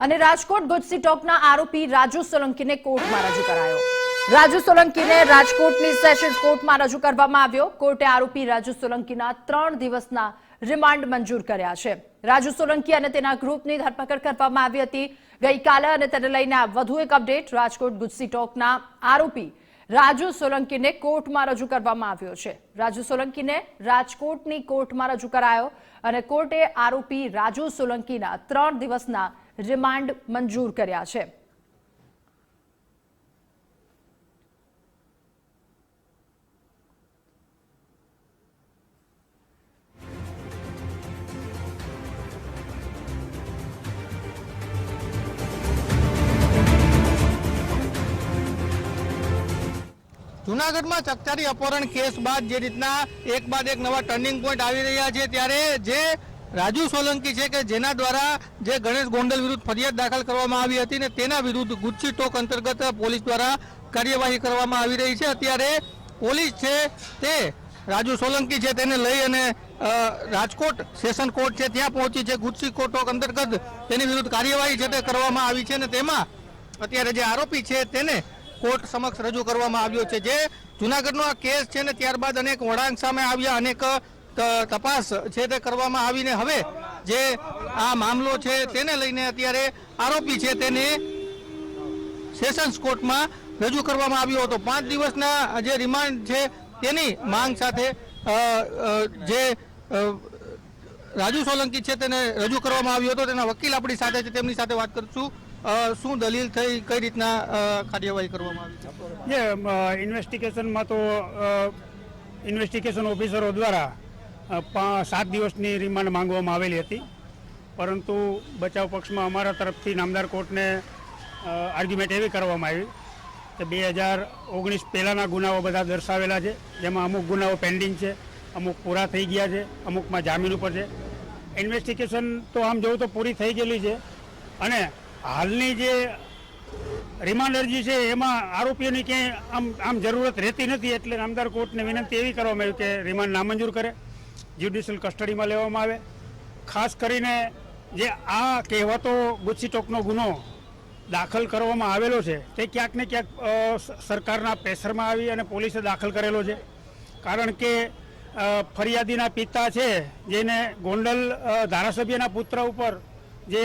અને રાજકોટ ગુજસી ટોકના આરોપી રાજુ સોલંકીને કોર્ટમાં રજૂ કરાયો. રાજુ સોલંકીને રાજકોટની સેશન્સ કોર્ટમાં રજૂ કરવામાં આવ્યો. કોર્ટે આરોપી રાજુ સોલંકીના ત્રણ દિવસના રિમાન્ડ મંજૂર કર્યા છે. રાજુ સોલંકી અને તેના ગ્રુપની ધરપકડ કરવામાં આવી હતી. ગઈકાલે અને તેને લઈને વધુ એક અપડેટ રાજકોટ ગુજસી ટોકના આરોપી રાજુ સોલંકીને કોર્ટમાં રજૂ કરવામાં આવ્યો છે. રાજુ સોલંકીને રાજકોટની કોર્ટમાં રજૂ કરાયો અને કોર્ટે આરોપી રાજુ સોલંકીના ત્રણ દિવસના રિમાન્ડ મંજૂર કર્યા છે. જૂનાગઢમાં ચકચારી અપહરણ કેસ બાદ જે રીતના એક બાદ એક નવા ટર્નિંગ પોઈન્ટ આવી રહ્યા છે, ત્યારે જે રાજુ સોલંકી છે કે જેના દ્વારા જે ગણેશ ગોંડલ વિરુદ્ધ ફરિયાદ દાખલ કરવામાં આવી હતી ને તેના વિરુદ્ધ ગુચ્છી ટોક અંતર્ગત પોલીસ દ્વારા કાર્યવાહી કરવામાં આવી રહી છે. અત્યારે પોલીસ છે તે રાજુ સોલંકી છે તેને લઈ અને રાજકોટ, સેશન કોર્ટ છે ત્યાં પહોંચી છે. ગુચ્છી કોર્ટ અંતર્ગત તેની વિરુદ્ધ કાર્યવાહી છે તે કરવામાં આવી છે અને તેમાં અત્યારે જે આરોપી છે તેને કોર્ટ સમક્ષ રજૂ કરવામાં આવ્યો છે. જે જુનાગઢનો આ કેસ છે ને ત્યારબાદ અનેક વળાંક સામે આવ્યા, અનેક તપાસ છે તે કરવામાં આવીને હવે જે આ મામલો છે તેને લઈને અત્યારે આરોપી છે તેને સેશન્સ કોર્ટમાં રજૂ કરવામાં આવ્યો હતો. પાંચ દિવસના જે રિમાન્ડ છે તેની માંગ સાથે જે રાજુ સોલંકી છે તેને રજૂ કરવામાં આવ્યો હતો. તેના વકીલ આપણી સાથે છે, તેમની સાથે વાત કરશું. શું દલીલ થઈ, કઈ રીતના કાર્યવાહી કરવામાં આવી છે? ઇન્વેસ્ટિગેશનમાં તો ઇન્વેસ્ટિગેશન ઓફિસરો દ્વારા સાત દિવસની રિમાન્ડ માંગવામાં આવેલી હતી. પરંતુ બચાવ પક્ષમાં અમારા તરફથી નામદાર કોર્ટને આર્ગ્યુમેન્ટ એવી કરવામાં આવી કે બે હજાર ઓગણીસ પહેલાંના ગુનાઓ બધા દર્શાવેલા છે. જેમાં અમુક ગુનાઓ પેન્ડિંગ છે, અમુક પૂરા થઈ ગયા છે, અમુકમાં જામીન ઉપર છે. ઇન્વેસ્ટિગેશન તો આમ જોવું તો પૂરી થઈ ગયેલી છે. અને હાલની જે રિમાન્ડ અરજી છે, એમાં આરોપીઓની ક્યાંય આમ આમ જરૂરત રહેતી નથી. એટલે નામદાર કોર્ટને વિનંતી એવી કરવામાં આવી કે રિમાન્ડ નામંજૂર કરે. જ્યુડિશિયલ કસ્ટડીમાં લેવામાં આવે. ખાસ કરીને જે આ કહેવાતો ગુચ્છી ટોકનો ગુનો દાખલ કરવામાં આવેલો છે, તે ક્યાંક ને ક્યાંક સરકારના પ્રેશરમાં આવી અને પોલીસે દાખલ કરેલો છે. કારણ કે ફરિયાદીના પિતા છે, જેને ગોંડલ ધારાસભ્યના પુત્ર ઉપર જે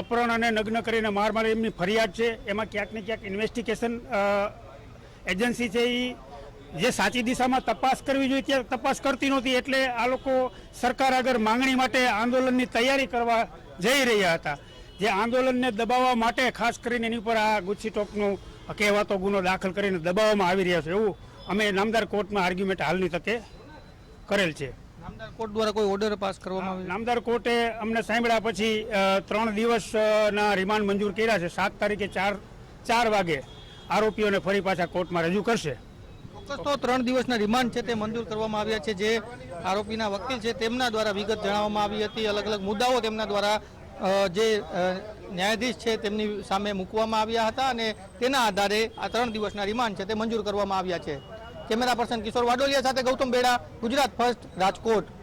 અપહરણ અને નગ્ન કરીને માર મારી એમની ફરિયાદ છે, એમાં ક્યાંક ને ક્યાંક ઇન્વેસ્ટિગેશન એજન્સી છે એ જે સાચી દિશામાં તપાસ કરવી જોઈએ ત્યાં તપાસ કરતી નહોતી એટલે આ લોકો સરકાર આગળ માંગણી માટે આંદોલનની તૈયારી કરવા જઈ રહ્યા હતા. જે આંદોલનને દબાવવા માટે ખાસ કરીને એની ઉપર આ ગુચ્છી ટોકનો કહેવાતો ગુનો દાખલ કરીને દબાવવામાં આવી રહ્યા છે એવું અમે નામદાર કોર્ટમાં આર્ગ્યુમેન્ટ હાલની તકે કરેલ છે. નામદાર કોર્ટ દ્વારા કોઈ ઓર્ડર પાસ કરવામાં આવ્યો? નામદાર કોર્ટે અમને સાંભળ્યા પછી ત્રણ દિવસના રિમાન્ડ મંજૂર કર્યા છે. સાત તારીખે ચાર ચાર વાગે આરોપીઓને ફરી પાછા કોર્ટમાં રજૂ કરશે. તો ત્રણ દિવસના રિમાન્ડ છે તે મંજૂર કરવામાં આવ્યા છે. જે આરોપીના વકીલ છે તેમના દ્વારા વિગત જણાવવામાં આવી હતી. અલગ અલગ મુદ્દાઓ તેમના દ્વારા જે ન્યાયાધીશ છે તેમની સામે મૂકવામાં આવ્યા હતા અને તેના આધારે આ ત્રણ દિવસના રિમાન્ડ છે તે મંજૂર કરવામાં આવ્યા છે. કેમેરા પર્સન કિશોર વાડોલિયા સાથે ગૌતમ બેડા, ગુજરાત ફર્સ્ટ, રાજકોટ.